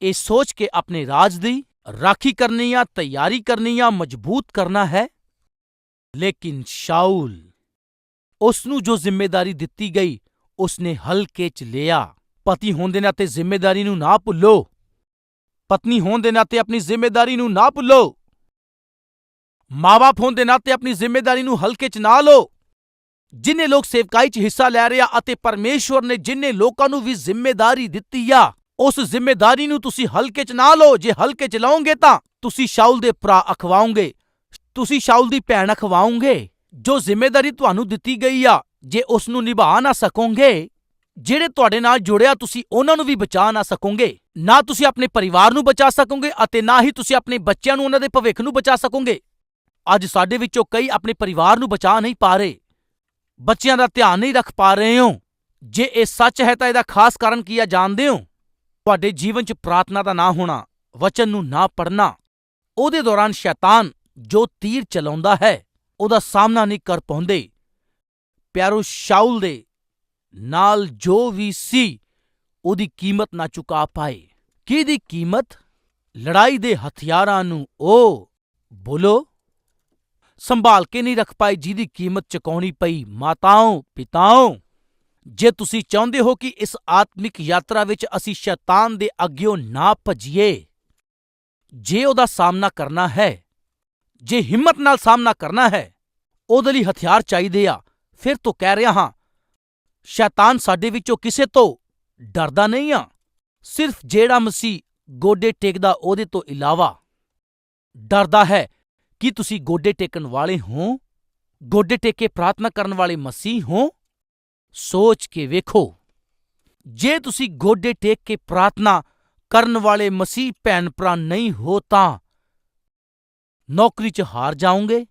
ਇਹ ਸੋਚ ਕੇ ਆਪਣੇ ਰਾਜ ਦੀ ਰਾਖੀ ਕਰਨੀ ਆ ਤਿਆਰੀ ਕਰਨੀ ਆ ਮਜ਼ਬੂਤ ਕਰਨਾ ਹੈ? ਲੇਕਿਨ ਸ਼ਾਉਲ ਉਸ ਨੂੰ ਜੋ ਜ਼ਿੰਮੇਵਾਰੀ ਦਿੱਤੀ ਗਈ, ਉਸਨੇ ਹਲਕੇ ਚ ਲਿਆ। ਪਤੀ ਹੋਣ ਦੇ ਨਾਤੇ ਜ਼ਿੰਮੇਵਾਰੀ ਨੂੰ ਨਾ ਭੁੱਲੋ। ਪਤਨੀ ਹੋਣ ਦੇ ਨਾਤੇ ਆਪਣੀ ਜ਼ਿੰਮੇਵਾਰੀ ਨੂੰ ਨਾ ਭੁੱਲੋ। ਮਾਂ-ਬਾਪ ਹੋਣ ਦੇ ਨਾਤੇ ਆਪਣੀ ਜ਼ਿੰਮੇਵਾਰੀ ਨੂੰ ਹਲਕੇ ਚ ਨਾ ਲਓ। ਜਿੰਨੇ ਲੋਕ ਸੇਵਕਾਈ ਚ ਹਿੱਸਾ ਲੈ ਰਹੇ ਆ ਅਤੇ ਪਰਮੇਸ਼ਵਰ ਨੇ ਜਿੰਨੇ ਲੋਕਾਂ ਨੂੰ ਵੀ ਜ਼ਿੰਮੇਵਾਰੀ ਦਿੱਤੀ ਆ ਉਸ ਜ਼ਿੰਮੇਵਾਰੀ ਨੂੰ ਤੁਸੀਂ ਹਲਕੇ ਚ ਨਾ ਲਓ, ਜੇ ਹਲਕੇ ਚ ਲਓਗੇ ਤਾਂ ਤੁਸੀਂ ਸ਼ਾਉਲ ਦੇ ਭਰਾ ਅਖਵਾਓਗੇ ਤੁਸੀਂ ਸ਼ਾਉਲ ਦੀ ਭੈਣ ਅਖਵਾਓਗੇ ਜੋ ਜ਼ਿੰਮੇਵਾਰੀ ਤੁਹਾਨੂੰ ਦਿੱਤੀ ਗਈ ਆ, ਜੇ ਉਸ ਨੂੰ ਨਿਭਾ ਨਾ ਸਕੋਗੇ, ਜਿਹੜੇ ਤੁਹਾਡੇ ਨਾਲ ਜੁੜਿਆ ਤੁਸੀਂ ਉਹਨਾਂ ਨੂੰ ਵੀ ਬਚਾ ਨਾ ਸਕੋਗੇ। ਨਾ ਤੁਸੀਂ ਆਪਣੇ ਪਰਿਵਾਰ ਨੂੰ ਬਚਾ ਸਕੋਗੇ ਅਤੇ ਨਾ ਹੀ ਤੁਸੀਂ ਆਪਣੇ ਬੱਚਿਆਂ ਨੂੰ ਉਹਨਾਂ ਦੇ ਭਵਿੱਖ ਨੂੰ ਬਚਾ ਸਕੋਗੇ। ਅੱਜ ਸਾਡੇ ਵਿੱਚੋਂ ਕਈ ਆਪਣੇ ਪਰਿਵਾਰ ਨੂੰ ਬਚਾ ਨਹੀਂ ਪਾ ਰਹੇ। ਬੱਚਿਆਂ ਦਾ ਧਿਆਨ ਨਹੀਂ ਰੱਖ ਪਾ ਰਹੇ ਹੋ। ਜੇ ਇਹ ਸੱਚ ਹੈ ਤਾਂ ਇਹਦਾ ਖਾਸ ਕਾਰਨ ਕੀ ਆ ਜਾਣਦੇ ਹੋ? ਤੁਹਾਡੇ ਜੀਵਨ 'ਚ ਪ੍ਰਾਰਥਨਾ ਦਾ ਨਾ ਹੋਣਾ, ਵਚਨ ਨੂੰ ਨਾ ਪੜਨਾ ਉਹਦੇ ਦੌਰਾਨ ਸ਼ੈਤਾਨ ਜੋ ਤੀਰ ਚਲਾਉਂਦਾ ਹੈ, ਉਹਦਾ ਸਾਹਮਣਾ ਨਹੀਂ ਕਰ ਪਾਉਂਦੇ। ਪਿਆਰੋ ਸ਼ਾਉਲ ਦੇ ਨਾਲ ਜੋ ਵੀ ਸੀ, ਉਹਦੀ ਕੀਮਤ ਨਾ ਚੁਕਾ ਪਾਏ। ਕਿਹਦੀ ਕੀਮਤ? ਲੜਾਈ ਦੇ ਹਥਿਆਰਾਂ ਨੂੰ ਉਹ ਬੋਲੋ। ਸੰਭਾਲ ਕੇ ਨਹੀਂ ਰੱਖ ਪਾਈ ਜਿਹਦੀ ਕੀਮਤ ਚੁਕਾਉਣੀ ਪਈ, ਮਾਤਾਓ, ਪਿਤਾਓ। ਜੇ ਤੁਸੀਂ ਚਾਹੁੰਦੇ ਹੋ ਕਿ ਇਸ ਆਤਮਿਕ ਯਾਤਰਾ ਵਿੱਚ ਅਸੀਂ ਸ਼ੈਤਾਨ ਦੇ ਅੱਗਿਓਂ ਨਾ ਭੱਜੀਏ, ਜੇ ਉਹਦਾ ਸਾਹਮਣਾ ਕਰਨਾ ਹੈ, ਜੇ ਹਿੰਮਤ ਨਾਲ ਸਾਹਮਣਾ ਕਰਨਾ ਹੈ, ਉਹਦੇ ਲਈ ਹਥਿਆਰ ਚਾਹੀਦੇ ਆ। ਫਿਰ ਤੋਂ ਕਹਿ ਰਿਹਾ ਹਾਂ, ਸ਼ੈਤਾਨ ਸਾਡੇ ਵਿੱਚੋਂ ਕਿਸੇ ਤੋਂ ਡਰਦਾ ਨਹੀਂ ਆ। ਸਿਰਫ ਜਿਹੜਾ ਮਸੀਹ ਗੋਡੇ ਟੇਕਦਾ ਉਹਦੇ ਤੋਂ ਇਲਾਵਾ ਡਰਦਾ ਹੈ ਕੀ ਤੁਸੀਂ ਗੋਡੇ ਟੇਕਣ ਵਾਲੇ ਹੋ, ਗੋਡੇ ਟੇਕ ਕੇ ਪ੍ਰਾਰਥਨਾ ਕਰਨ ਵਾਲੇ ਮਸੀਹ ਹੋ ਸੋਚ ਕੇ ਵੇਖੋ। ਜੇ ਤੁਸੀਂ ਗੋਡੇ ਟੇਕ ਕੇ ਪ੍ਰਾਰਥਨਾ ਕਰਨ ਵਾਲੇ ਮਸੀਹ ਭੈਣ ਭਰਾ ਨਹੀਂ ਹੋ ਤਾਂ ਨੌਕਰੀ 'ਚ ਹਾਰ ਜਾਓਗੇ।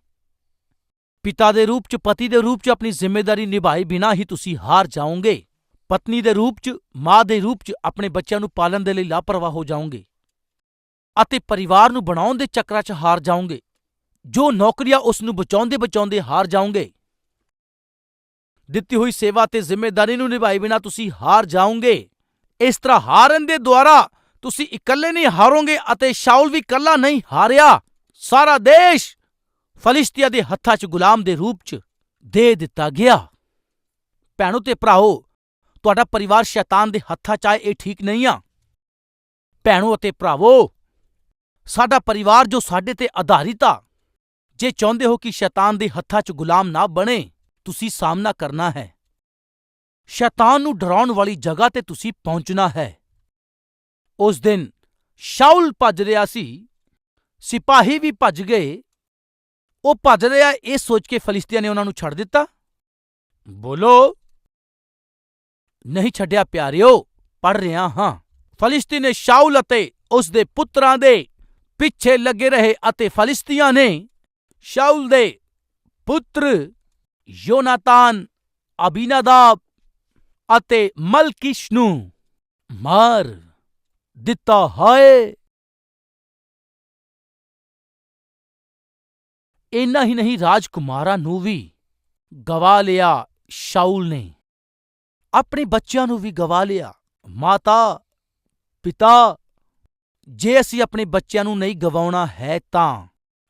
ਪਿਤਾ ਦੇ ਰੂਪ 'ਚ, ਪਤੀ ਦੇ ਰੂਪ 'ਚ ਆਪਣੀ ਜ਼ਿੰਮੇਵਾਰੀ ਨਿਭਾਏ ਬਿਨਾਂ ਹੀ ਤੁਸੀਂ ਹਾਰ ਜਾਓਗੇ। ਪਤਨੀ ਦੇ ਰੂਪ 'ਚ, ਮਾਂ ਦੇ ਰੂਪ 'ਚ ਆਪਣੇ ਬੱਚਿਆਂ ਨੂੰ ਪਾਲਣ ਦੇ ਲਈ ਲਾਪਰਵਾਹ ਹੋ ਜਾਓਗੇ ਅਤੇ ਪਰਿਵਾਰ ਨੂੰ ਬਣਾਉਣ ਦੇ ਚੱਕਰਾਂ 'ਚ ਹਾਰ ਜਾਓਗੇ। ਜੋ ਨੌਕਰੀਆਂ ਉਸ ਨੂੰ ਬਚਾਉਂਦੇ ਬਚਾਉਂਦੇ ਹਾਰ ਜਾਓਗੇ। ਦਿੱਤੀ ਹੋਈ ਸੇਵਾ ਤੇ ਜ਼ਿੰਮੇਵਾਰੀ ਨੂੰ ਨਿਭਾਏ ਬਿਨਾਂ ਤੁਸੀਂ ਹਾਰ ਜਾਓਗੇ। ਇਸ ਤਰ੍ਹਾਂ ਹਾਰਨ ਦੇ ਦੁਆਰਾ ਤੁਸੀਂ ਇਕੱਲੇ ਨਹੀਂ ਹਾਰੋਗੇ ਅਤੇ ਸ਼ਾਊਲ ਵੀ ਇਕੱਲਾ ਨਹੀਂ ਹਾਰਿਆ। ਸਾਰਾ ਦੇਸ਼ ਫਲਿਸਤੀਆ ਦੇ ਹੱਥਾਂ 'ਚ ਗੁਲਾਮ ਦੇ ਰੂਪ 'ਚ ਦੇ ਦਿੱਤਾ ਗਿਆ। ਭੈਣੋ ਤੇ ਭਰਾਓ, ਤੁਹਾਡਾ ਪਰਿਵਾਰ ਸ਼ੈਤਾਨ ਦੇ ਹੱਥਾਂ 'ਚ ਆਏ ਇਹ ਠੀਕ ਨਹੀਂ ਆ। ਭੈਣੋ ਅਤੇ ਭਰਾਵੋ, ਸਾਡਾ ਪਰਿਵਾਰ ਜੋ ਸਾਡੇ ਤੇ ਆਧਾਰਿਤ ਆ, ਜੇ ਚਾਹੁੰਦੇ ਹੋ ਕਿ ਸ਼ੈਤਾਨ ਦੇ ਹੱਥਾਂ 'ਚ ਗੁਲਾਮ ਨਾ ਬਣੇ ਤੁਸੀਂ ਸਾਹਮਣਾ ਕਰਨਾ ਹੈ। ਸ਼ੈਤਾਨ ਨੂੰ ਡਰਾਉਣ ਵਾਲੀ ਜਗ੍ਹਾ ਤੇ ਤੁਸੀਂ ਪਹੁੰਚਣਾ ਹੈ। ਉਸ ਦਿਨ ਸ਼ਾਉਲ ਭੱਜ ਰਿਹਾ ਸੀ। ਸਿਪਾਹੀ ਵੀ ਭੱਜ ਗਏ। ਉਹ ਭੱਜ ਰਿਹਾ, ਇਹ ਸੋਚ ਕੇ ਫਲਿਸਤੀਆਂ ਨੇ ਉਹਨਾਂ ਨੂੰ ਛੱਡ ਦਿੱਤਾ। ਬੋਲੋ, ਨਹੀਂ ਛੱਡਿਆ ਪਿਆਰਿਓ ਪੜ ਰਿਹਾ ਹਾਂ। ਫਲਿਸਤੀ ਨੇ ਸ਼ਾਉਲ ਅਤੇ ਉਸ ਦੇ ਪੁੱਤਰਾਂ ਦੇ ਪਿੱਛੇ ਲੱਗੇ ਰਹੇ ਅਤੇ ਫਲਿਸਤੀਆਂ ਨੇ ਸ਼ਾਉਲ ਦੇ ਪੁੱਤਰ ਯੋਨਾਤਾਨ, ਅਬੀਨਾਦਾਬ ਅਤੇ ਮਲਕਿਸ਼ ਨੂੰ ਮਾਰ ਦਿੱਤਾ ਹਾਏ। ਇੰਨਾ ਹੀ ਨਹੀਂ, ਰਾਜਕੁਮਾਰਾਂ ਨੂੰ ਵੀ ਗਵਾ ਲਿਆ ਸ਼ਾਉਲ ਨੇ। ਆਪਣੇ ਬੱਚਿਆਂ ਨੂੰ ਵੀ ਗਵਾ ਲਿਆ। ਮਾਤਾ, ਪਿਤਾ, ਜੇ ਅਸੀਂ ਆਪਣੇ ਬੱਚਿਆਂ ਨੂੰ ਨਹੀਂ ਗਵਾਉਣਾ ਹੈ ਤਾਂ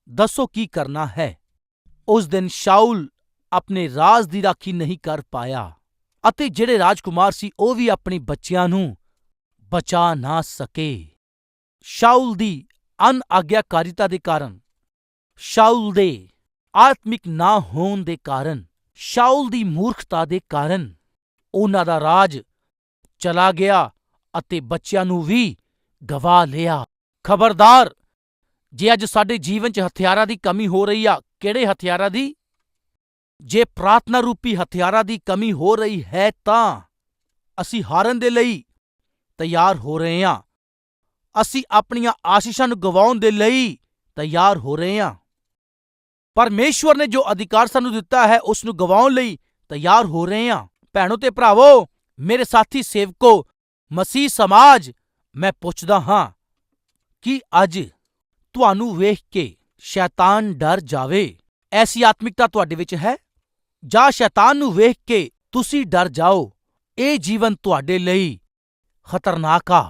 ਦੱਸੋ ਕੀ ਕਰਨਾ ਹੈ। ਉਸ ਦਿਨ ਸ਼ਾਉਲ ਆਪਣੇ ਰਾਜ ਦੀ ਰਾਖੀ ਨਹੀਂ ਕਰ ਪਾਇਆ ਅਤੇ ਜਿਹੜੇ ਰਾਜਕੁਮਾਰ ਸੀ ਉਹ ਵੀ ਆਪਣੇ ਬੱਚਿਆਂ ਨੂੰ ਬਚਾ ਨਾ ਸਕੇ। ਸ਼ਾਉਲ ਦੀ ਅਨਆਗਿਆਕਾਰੀਤਾ ਦੇ ਕਾਰਨ ਸ਼ਾਉਲ ਦੇ ਆਤਮਿਕ ਨਾ ਹੋਣ ਦੇ ਕਾਰਨ ਸ਼ਾਉਲ ਦੀ ਮੂਰਖਤਾ ਦੇ ਕਾਰਨ ਉਹਨਾਂ ਦਾ ਰਾਜ ਚਲਾ ਗਿਆ ਅਤੇ ਬੱਚਿਆਂ ਨੂੰ ਵੀ ਗਵਾ ਲਿਆ। ਖਬਰਦਾਰ, ਜੇ ਅੱਜ ਸਾਡੇ ਜੀਵਨ 'ਚ ਹਥਿਆਰਾਂ ਦੀ ਕਮੀ ਹੋ ਰਹੀ ਆ, ਕਿਹੜੇ ਹਥਿਆਰਾਂ ਦੀ? ਜੇ ਪ੍ਰਾਰਥਨਾ ਰੂਪੀ ਹਥਿਆਰਾਂ ਦੀ ਕਮੀ ਹੋ ਰਹੀ ਹੈ ਤਾਂ ਅਸੀਂ ਹਾਰਨ ਦੇ ਲਈ ਤਿਆਰ ਹੋ ਰਹੇ ਹਾਂ। ਅਸੀਂ ਆਪਣੀਆਂ ਆਸ਼ੀਸ਼ਾਂ ਨੂੰ ਗਵਾਉਣ ਦੇ ਲਈ ਤਿਆਰ ਹੋ ਰਹੇ ਹਾਂ। ਪਰਮੇਸ਼ਵਰ ਨੇ ਜੋ ਅਧਿਕਾਰ ਸਾਨੂੰ ਦਿੱਤਾ ਹੈ, ਉਸ ਨੂੰ ਗਵਾਉਣ ਲਈ ਤਿਆਰ ਹੋ ਰਹੇ ਹਾਂ। ਭੈਣੋ ਤੇ ਭਰਾਵੋ, ਮੇਰੇ ਸਾਥੀ ਸੇਵਕੋ, ਮਸੀਹ ਸਮਾਜ, ਮੈਂ ਪੁੱਛਦਾ ਹਾਂ ਕਿ ਅੱਜ ਤੁਹਾਨੂੰ ਵੇਖ ਕੇ ਸ਼ੈਤਾਨ ਡਰ ਜਾਵੇ। ਐਸੀ ਆਤਮਿਕਤਾ ਤੁਹਾਡੇ ਵਿੱਚ ਹੈ? ਜਾਂ ਸ਼ੈਤਾਨ ਨੂੰ ਵੇਖ ਕੇ ਤੁਸੀਂ ਡਰ ਜਾਓ। ਇਹ ਜੀਵਨ ਤੁਹਾਡੇ ਲਈ ਖਤਰਨਾਕ ਆ।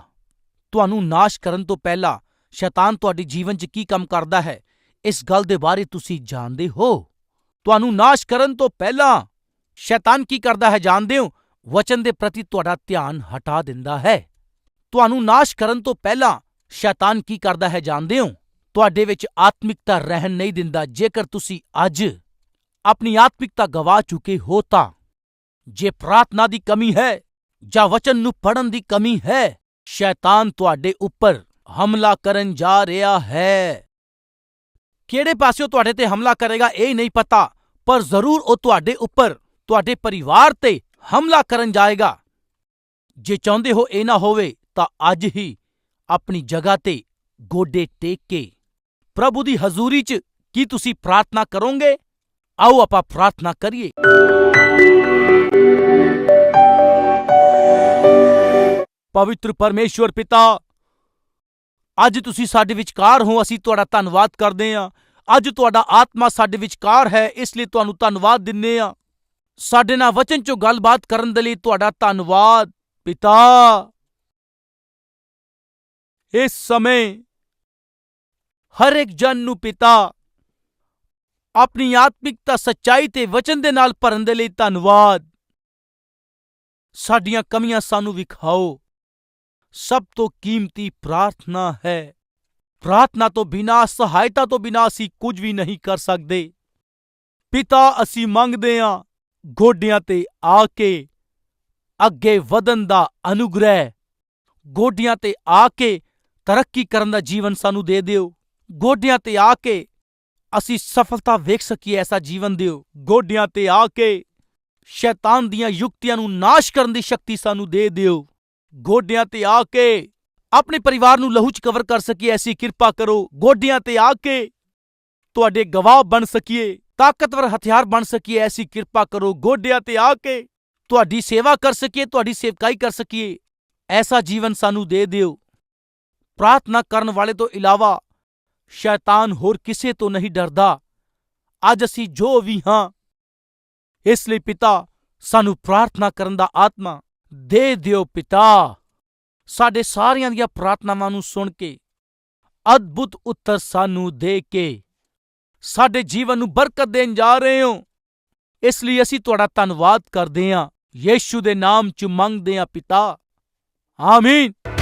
ਤੁਹਾਨੂੰ ਨਾਸ਼ ਕਰਨ ਤੋਂ ਪਹਿਲਾਂ ਸ਼ੈਤਾਨ ਤੁਹਾਡੇ ਜੀਵਨ 'ਚ ਕੀ ਕੰਮ ਕਰਦਾ ਹੈ, ਇਸ ਗੱਲ ਦੇ ਬਾਰੇ ਤੁਸੀਂ ਜਾਣਦੇ ਹੋ। ਤੁਹਾਨੂੰ ਨਾਸ਼ ਕਰਨ ਤੋਂ ਪਹਿਲਾਂ ਸ਼ੈਤਾਨ ਕੀ ਕਰਦਾ ਹੈ ਜਾਣਦੇ ਹੋ? ਵਚਨ ਦੇ ਪ੍ਰਤੀ ਤੁਹਾਡਾ ਧਿਆਨ ਹਟਾ ਦਿੰਦਾ ਹੈ। ਤੁਹਾਨੂੰ ਨਾਸ਼ ਕਰਨ ਤੋਂ ਪਹਿਲਾਂ ਸ਼ੈਤਾਨ ਕੀ ਕਰਦਾ ਹੈ ਜਾਣਦੇ ਹੋ? ਤੁਹਾਡੇ ਵਿੱਚ ਆਤਮਿਕਤਾ ਰਹਿਣ ਨਹੀਂ ਦਿੰਦਾ, ਜੇਕਰ ਤੁਸੀਂ ਅੱਜ ਆਪਣੀ ਆਤਮਿਕਤਾ ਗਵਾ ਚੁੱਕੇ ਹੋ ਤਾਂ। ਜੇ ਪ੍ਰਾਰਥਨਾ ਦੀ ਕਮੀ ਹੈ, ਜਾਂ ਵਚਨ ਨੂੰ ਪੜਨ ਦੀ ਕਮੀ ਹੈ, ਸ਼ੈਤਾਨ ਤੁਹਾਡੇ ਉੱਪਰ ਹਮਲਾ ਕਰਨ ਜਾ ਰਿਹਾ ਹੈ। ਕਿਹੜੇ ਪਾਸਿਓਂ ਤੁਹਾਡੇ ਤੇ ਹਮਲਾ ਕਰੇਗਾ ਇਹ ਨਹੀਂ ਪਤਾ, ਪਰ ਜ਼ਰੂਰ ਉਹ ਤੁਹਾਡੇ ਉੱਪਰ, ਤੁਹਾਡੇ ਪਰਿਵਾਰ ਤੇ ਹਮਲਾ ਕਰਨ ਜਾਏਗਾ। ਜੇ ਚਾਹੁੰਦੇ ਹੋ ਇਹ ਨਾ ਹੋਵੇ, ਤਾਂ ਅੱਜ ਹੀ ਆਪਣੀ ਜਗ੍ਹਾ ਤੇ ਗੋਡੇ ਟੇਕ ਕੇ। ਪ੍ਰਭੂ ਦੀ ਹਜ਼ੂਰੀ 'ਚ ਕੀ ਤੁਸੀਂ ਪ੍ਰਾਰਥਨਾ ਕਰੋਗੇ? ਆਓ ਆਪਾਂ ਪ੍ਰਾਰਥਨਾ ਕਰੀਏ ਪਵਿੱਤਰ ਪਰਮੇਸ਼ਵਰ ਪਿਤਾ ਅੱਜ ਤੁਸੀਂ ਸਾਡੇ ਵਿਚਕਾਰ ਹੋ ਅਸੀਂ ਤੁਹਾਡਾ ਧੰਨਵਾਦ ਕਰਦੇ ਹਾਂ ਅੱਜ ਤੁਹਾਡਾ ਆਤਮਾ ਸਾਡੇ ਵਿਚਕਾਰ ਹੈ ਇਸ ਲਈ ਤੁਹਾਨੂੰ ਧੰਨਵਾਦ ਦਿੰਨੇ ਆ ਸਾਡੇ ਨਾਲ ਵਚਨ ਚੋਂ ਗੱਲਬਾਤ ਕਰਨ ਦੇ ਲਈ ਤੁਹਾਡਾ ਧੰਨਵਾਦ ਪਿਤਾ ਇਸ ਸਮੇਂ ਹਰ ਇੱਕ ਜਨ ਨੂੰ ਪਿਤਾ ਆਪਣੀ ਆਤਮਿਕਤਾ ਸੱਚਾਈ ਤੇ ਵਚਨ ਦੇ ਨਾਲ ਭਰਨ ਦੇ ਲਈ ਧੰਨਵਾਦ। ਸਾਡੀਆਂ ਕਮੀਆਂ ਸਾਨੂੰ ਵਿਖਾਓ। ਸਭ ਤੋਂ ਕੀਮਤੀ ਪ੍ਰਾਰਥਨਾ ਹੈ। ਪ੍ਰਾਰਥਨਾ ਤੋਂ ਬਿਨਾ, ਸਹਾਇਤਾ ਤੋਂ ਬਿਨਾ ਅਸੀਂ ਕੁਝ ਵੀ ਨਹੀਂ ਕਰ ਸਕਦੇ। ਪਿਤਾ, ਅਸੀਂ ਮੰਗਦੇ ਹਾਂ ਗੋਡਿਆਂ ਤੇ ਆ ਕੇ ਅੱਗੇ ਵਧਣ ਦਾ ਅਨੁਗ੍ਰਹਿ। ਗੋਡਿਆਂ ਤੇ ਆ ਕੇ ਤਰੱਕੀ ਕਰਨ ਦਾ ਜੀਵਨ ਸਾਨੂੰ ਦੇ ਦਿਓ। ਗੋਡਿਆਂ ਤੇ ਆ ਕੇ ਅਸੀਂ ਸਫਲਤਾ ਵੇਖ ਸਕੀਏ, ਐਸਾ ਜੀਵਨ ਦਿਓ। ਗੋਡਿਆਂ ਤੇ ਆ ਕੇ ਸ਼ੈਤਾਨ ਦੀਆਂ ਯੁਕਤੀਆਂ ਨੂੰ ਨਾਸ਼ ਕਰਨ ਦੀ ਸ਼ਕਤੀ ਸਾਨੂੰ ਦੇ ਦਿਓ। ਗੋਡਿਆਂ ਤੇ ਆ ਕੇ ਆਪਣੇ ਪਰਿਵਾਰ ਨੂੰ ਲਹੂ ਚ ਕਵਰ ਕਰ ਸਕੀਏ, ਐਸੀ ਕਿਰਪਾ ਕਰੋ। ਗੋਡਿਆਂ ਤੇ ਆ ਕੇ ਤੁਹਾਡੇ ਗਵਾਹ ਬਣ ਸਕੀਏ, ਤਾਕਤਵਰ ਹਥਿਆਰ ਬਣ ਸਕੀਏ, ਐਸੀ ਕਿਰਪਾ ਕਰੋ। ਗੋਡਿਆਂ ਤੇ ਆ ਕੇ ਤੁਹਾਡੀ ਸੇਵਾ ਕਰ ਸਕੀਏ, ਤੁਹਾਡੀ ਸੇਵਕਾਈ ਕਰ ਸਕੀਏ, ਐਸਾ ਜੀਵਨ ਸਾਨੂੰ ਦੇ ਦਿਓ। ਪ੍ਰਾਰਥਨਾ ਕਰਨ ਵਾਲੇ ਤੋਂ ਇਲਾਵਾ ਸ਼ੈਤਾਨ ਹੋਰ ਕਿਸੇ ਤੋਂ ਨਹੀਂ ਡਰਦਾ। ਅੱਜ ਅਸੀਂ ਜੋ ਵੀ ਹਾਂ, ਇਸ ਲਈ ਪਿਤਾ, ਸਾਨੂੰ ਪ੍ਰਾਰਥਨਾ ਕਰਨ ਦਾ ਆਤਮਾ ਦੇ ਦਿਓ ਪਿਤਾ। ਸਾਡੇ ਸਾਰਿਆਂ ਦੀਆਂ ਪ੍ਰਾਰਥਨਾਵਾਂ ਨੂੰ ਸੁਣ ਕੇ, ਅਦਭੁਤ ਉੱਤਰ ਸਾਨੂੰ ਦੇ ਕੇ, ਸਾਡੇ ਜੀਵਨ ਨੂੰ ਬਰਕਤ ਦੇਣ ਜਾ ਰਹੇ ਹੋ। ਇਸ ਲਈ ਅਸੀਂ ਤੁਹਾਡਾ ਧੰਨਵਾਦ ਕਰਦੇ ਹਾਂ। ਯੀਸ਼ੂ ਦੇ ਨਾਮ ਚ ਮੰਗਦੇ ਹਾਂ ਪਿਤਾ। ਆਮੀਨ।